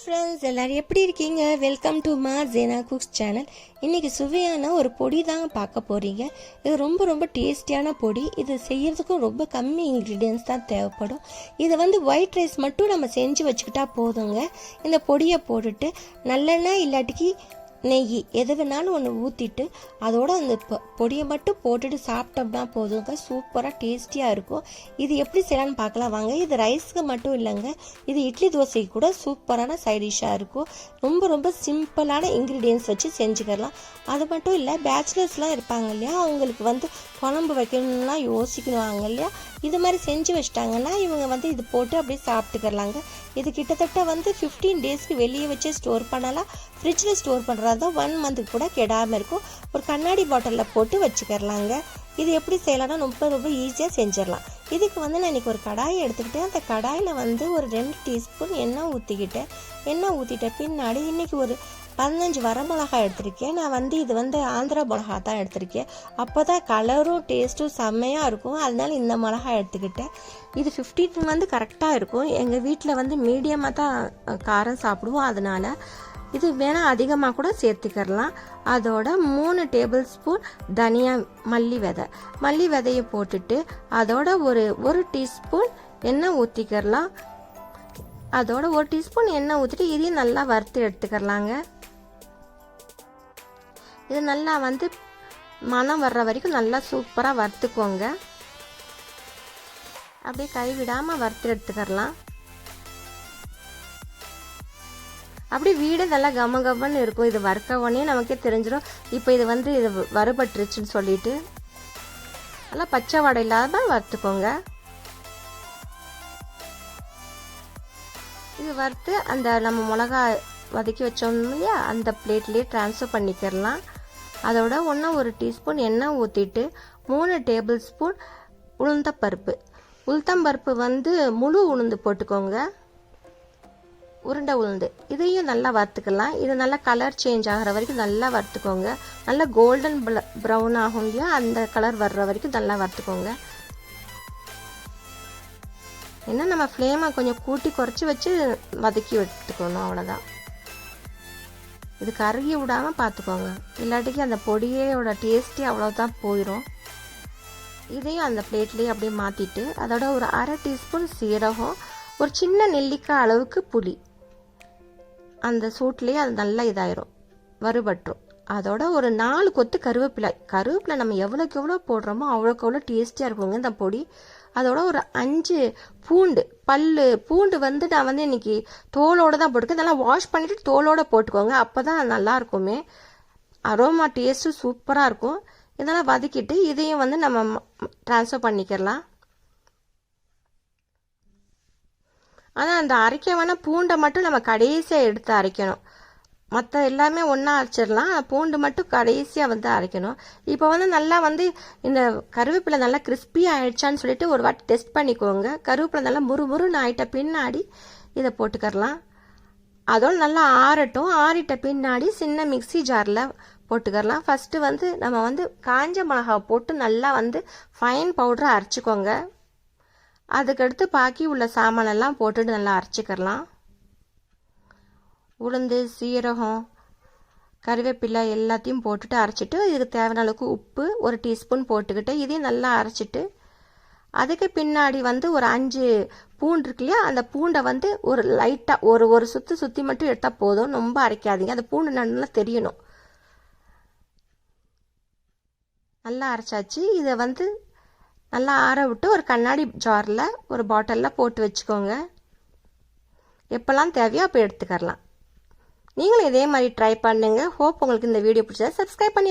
Friends எல்லோரும் எப்படி இருக்கீங்க? வெல்கம் டு மா ஜேனா குக்ஸ் சேனல் இன்றைக்கி சுவையான ஒரு பொடி தாங்க பார்க்க போகிறீங்க இது ரொம்ப ரொம்ப டேஸ்டியான பொடி. இது செய்கிறதுக்கும் ரொம்ப கம்மி இன்க்ரீடியன்ஸ் தான் தேவைப்படும். இதை வந்து ஒயிட் ரைஸ் மட்டும் நம்ம செஞ்சு வச்சுக்கிட்டா போதுங்க. இந்த பொடியை போட்டுட்டு நல்லெண்ணெய் இல்லாட்டிக்கு நெய் எது வேணாலும் ஒன்று ஊற்றிட்டு அதோட அந்த பொ- பொடியை மட்டும் போட்டுட்டு சாப்பிட்டோம்னா போதுங்க சூப்பராக டேஸ்டியாக இருக்கும். இது எப்படி செய்யலாம்னு பார்க்கலாம். வாங்க இது ரைஸ்க்கு மட்டும் இல்லைங்க. இது இட்லி தோசைக்கு கூட சூப்பரான சைட் டிஷ்ஷாக இருக்கும். ரொம்ப ரொம்ப சிம்பிளான இன்க்ரீடியன்ஸ் வச்சு செஞ்சுக்கலாம். அது மட்டும் இல்லை பேச்சுலர்ஸ்லாம் இருப்பாங்க இல்லையா? அவங்களுக்கு வந்து குழம்பு வைக்கணும்லாம் யோசிக்கணுவாங்க இல்லையா? இது மாதிரி செஞ்சு வச்சிட்டாங்கன்னா இவங்க வந்து இது போட்டு அப்படியே சாப்பிட்டுக்கலாங்க. இது கிட்டத்தட்ட வந்து ஃபிஃப்டீன் டேஸ்க்கு வெளியே வச்சு ஸ்டோர் பண்ணலாம். ஃப்ரிட்ஜில் ஸ்டோர் பண்ணுறது தான் ஒன் மந்த்துக்கு கூட கெடாமல் இருக்கும். ஒரு கண்ணாடி பாட்டிலில் போட்டு வச்சுக்கிறலாங்க இது எப்படி செய்யலாம்னா ரொம்ப ரொம்ப ஈஸியாக செஞ்சிடலாம். இதுக்கு வந்து நான் இன்றைக்கி ஒரு கடாயை எடுத்துக்கிட்டேன். அந்த கடாயில் வந்து ஒரு ரெண்டு டீஸ்பூன் எண்ணெய் ஊற்றிக்கிட்டேன் எண்ணெய் ஊற்றிட்ட பின்னாடி இன்றைக்கி ஒரு பதினஞ்சு வரமிளகாய் எடுத்திருக்கேன். நான் வந்து இது வந்து ஆந்திரா மிளகா தான் எடுத்திருக்கேன். அப்போ தான் கலரும் டேஸ்ட்டும் செம்மையாக இருக்கும். அதனால இந்த மிளகாய் எடுத்துக்கிட்டேன். இது ஃபிஃப்டீன் வந்து கரெக்டாக இருக்கும். எங்கள் வீட்டில் வந்து மீடியமாக தான் காரம் சாப்பிடுவோம். அதனால இது வேணால் அதிகமாக கூட சேர்த்துக்கிறலாம். அதோட மூணு டேபிள் ஸ்பூன் தனியா மல்லி விதை. மல்லி விதையை போட்டுட்டு அதோட ஒரு ஒரு டீஸ்பூன் எண்ணெய் ஊற்றிக்கிறலாம் அதோட ஒரு டீஸ்பூன் எண்ணெய் ஊற்றிட்டு இதையும் நல்லா வறுத்து எடுத்துக்கிறலாங்க. இது நல்லா வந்து மனம் வர்ற வரைக்கும் நல்லா சூப்பராக வறுத்துக்கோங்க. அப்படியே கைவிடாமல் வறுத்து எடுத்துக்கிறலாம். அப்படி வீடு நல்லா கம கமன்னு இருக்கும். இது வறுக்க உடனே நமக்கே தெரிஞ்சிடும் இப்போ இது வந்து இது வறுபட்டுருச்சுன்னு சொல்லிட்டு. நல்லா பச்சை வடை இல்லாத வறுத்துக்கோங்க. இது வறுத்து அந்த நம்ம மிளகா வதக்கி வச்சோம் இல்லையா? அந்த பிளேட்லேயே ட்ரான்ஸ்ஃபர் பண்ணிக்கிறலாம். அதோட ஒன்று ஒரு டீஸ்பூன் எண்ணெய் ஊற்றிட்டு மூணு டேபிள் ஸ்பூன் உளுந்தப்பருப்பு உளுத்தம்பருப்பு வந்து முழு உளுந்து போட்டுக்கோங்க. உருண்டை உளுந்து. இதையும் நல்லா வறுத்துக்கலாம். இது நல்லா கலர் சேஞ்ச் ஆகிற வரைக்கும் நல்லா வறுத்துக்கோங்க. நல்லா கோல்டன் ப்ரௌன் ஆகும் இல்லையா? அந்த கலர் வர்ற வரைக்கும் நல்லா வறுத்துக்கோங்க. என்ன நம்ம ஃப்ளேமை கொஞ்சம் கூட்டி குறைச்சி வச்சு வதக்கி எடுத்துக்கணும் அவ்வளோதான் இது கருகி விடாமல் பார்த்துக்கோங்க இல்லாட்டிக்கு அந்த பொடியோட டேஸ்ட்டே அவ்வளோதான் போயிடும் இதையும் அந்த பிளேட்லேயே அப்படியே மாற்றிட்டு அதோட ஒரு அரை டீஸ்பூன் சீரகம் ஒரு சின்ன நெல்லிக்காய் அளவுக்கு புளி. அந்த சூட்லேயே அது நல்லா இதாயிரும் வறுபட்டுரும். அதோட ஒரு நாலு கொத்து கருவேப்பிலை. கருவேப்பிலை நம்ம எவ்வளோக்கு எவ்வளோ போடுறோமோ அவ்வளோக்கு எவ்வளோ டேஸ்டியாக இருக்குங்க இந்த பொடி. அதோட ஒரு அஞ்சு பூண்டு பல்லு பூண்டு வந்து நான் வந்து இன்னைக்கு தோலோட தான் போட்டுக்கேன். இதெல்லாம் வாஷ் பண்ணிட்டு தோலோட போட்டுக்கோங்க. அப்போ தான் நல்லா இருக்குமே. அரோமா டேஸ்ட்டும் சூப்பராக இருக்கும். இதெல்லாம் வதக்கிட்டு இதையும் வந்து நம்ம ட்ரான்ஸ்ஃபர் பண்ணிக்கிறலாம். ஆனால் அந்த அரைக்க வேணால் பூண்டை மட்டும் நம்ம கடைசியாக எடுத்து அரைக்கணும். மற்ற எல்லாமே ஒன்றா அரைச்சிடலாம். பூண்டு மட்டும் கடைசியாக வந்து அரைக்கணும். இப்போ வந்து நல்லா வந்து இந்த கருவேப்பிலை நல்லா கிறிஸ்பி ஆயிடுச்சான்னு சொல்லிட்டு ஒரு வாட்டி டெஸ்ட் பண்ணிக்கோங்க. கருவேப்பிலை நல்லா முறு முறுன்னு ஆயிட்ட பின்னாடி இதை போட்டுக்கரலாம் அதோட நல்லா ஆறட்டும். ஆறிட்ட பின்னாடி சின்ன மிக்ஸி ஜாரில் போட்டுக்கரலாம் ஃபஸ்ட்டு வந்து நம்ம வந்து காஞ்ச மிளகாவை போட்டு நல்லா வந்து ஃபைன் பவுடரை அரைச்சிக்கோங்க. அதுக்கடுத்து பாக்கி உள்ள சாமானெல்லாம் போட்டுட்டு நல்லா அரைச்சிக்கிறலாம். உளுந்து சீரகம் கருவேப்பிலை எல்லாத்தையும் போட்டுட்டு அரைச்சிட்டு இதுக்கு தேவையான அளவுக்கு உப்பு ஒரு டீஸ்பூன் போட்டுக்கிட்டு இதையும் நல்லா அரைச்சிட்டு அதுக்கு பின்னாடி வந்து ஒரு அஞ்சு பூண்டு இருக்கு இல்லையா அந்த பூண்டை வந்து ஒரு லைட்டாக ஒரு ஒரு சுற்றி சுற்றி மட்டும் எடுத்தால் போதும் ரொம்ப அரைக்காதீங்க. அந்த பூண்டு நல்லா தெரியணும். நல்லா அரைச்சாச்சு. இதை வந்து நல்லா ஆற விட்டு ஒரு கண்ணாடி ஜாரில் ஒரு பாட்டிலில் போட்டு வச்சுக்கோங்க. எப்போல்லாம் தேவையோ அப்போ எடுத்துக்கரலாம். நீங்களும் இதே மாதிரி ட்ரை பண்ணுங்கள் ஹோப் உங்களுக்கு இந்த வீடியோ பிடிச்சா சப்ஸ்கிரைப் பண்ணி